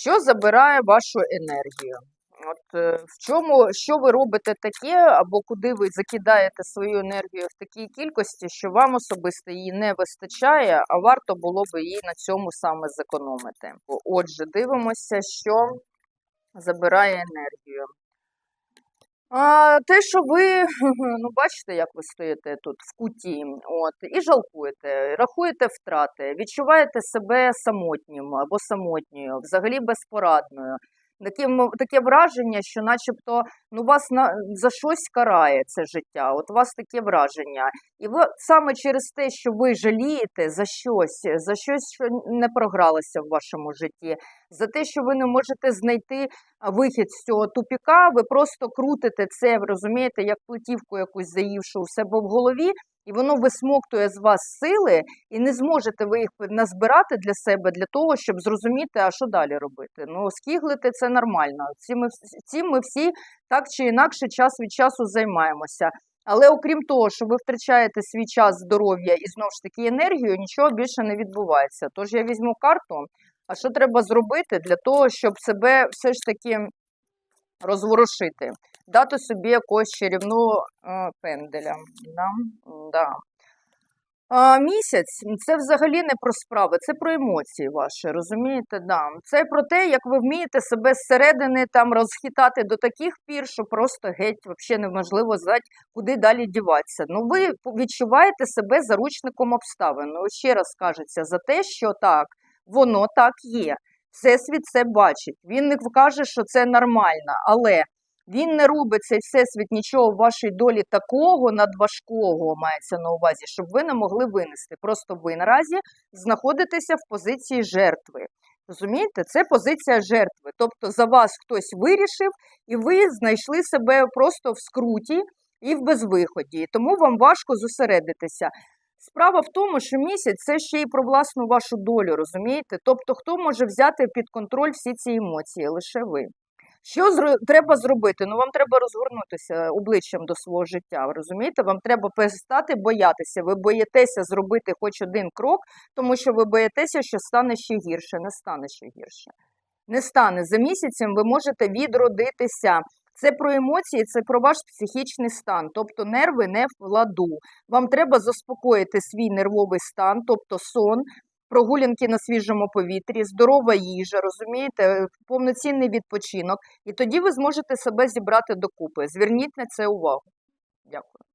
Що забирає вашу енергію? От е, в чому, що ви робите таке, або куди ви закидаєте свою енергію в такій кількості, що вам особисто її не вистачає, а варто було би її на цьому саме зекономити. Отже, дивимося, що забирає енергію. А, те, що ви, ну бачите, як ви стоїте тут в куті, от, і жалкуєте, рахуєте втрати, відчуваєте себе самотнім або самотньою, взагалі безпорадною. Таке, таке враження, що начебто ну, вас на, за щось карає це життя. От у вас таке враження. І ви саме через те, що ви жалієте за щось, за щось, що не програлося в вашому житті, за те, що ви не можете знайти вихід з цього тупіка, ви просто крутите це, розумієте, як платівку якусь заївши у себе в голові, і воно висмоктує з вас сили, і не зможете ви їх назбирати для себе для того, щоб зрозуміти, а що далі робити. Ну, скіглити це нормально. Цим ми, цим ми всі так чи інакше час від часу займаємося. Але окрім того, що ви втрачаєте свій час, здоров'я і знову ж таки енергію, нічого більше не відбувається. Тож я візьму карту. А що треба зробити для того, щоб себе все ж таки розворушити? Дати собі якогось чарівного е, пенделя. Да? Да. А, місяць це взагалі не про справи, це про емоції ваші, розумієте? Да. Це про те, як ви вмієте себе зсередини там розхитати до таких пір, що просто геть взагалі неможливо знати, куди далі діватися. Ну, ви відчуваєте себе заручником обставин. Ну, ще раз кажеться за те, що так, воно так є. Всесвіт це бачить. Він не каже, що це нормально, але він не робить цей всесвіт нічого в вашій долі такого надважкого, мається на увазі, щоб ви не могли винести. Просто ви наразі знаходитеся в позиції жертви. Розумієте, це позиція жертви. Тобто за вас хтось вирішив, і ви знайшли себе просто в скруті і в безвиході. Тому вам важко зосередитися. Справа в тому, що місяць це ще й про власну вашу долю, розумієте? Тобто, хто може взяти під контроль всі ці емоції? Лише ви. Що зро- треба зробити? Ну, вам треба розгорнутися обличчям до свого життя. Розумієте? Вам треба перестати боятися. Ви боїтеся зробити хоч один крок, тому що ви боїтеся, що стане ще гірше. Не стане ще гірше. Не стане. За місяцем ви можете відродитися. Це про емоції, це про ваш психічний стан, тобто нерви не в ладу. Вам треба заспокоїти свій нервовий стан, тобто сон, прогулянки на свіжому повітрі, здорова їжа, розумієте, повноцінний відпочинок. І тоді ви зможете себе зібрати докупи. Зверніть на це увагу. Дякую.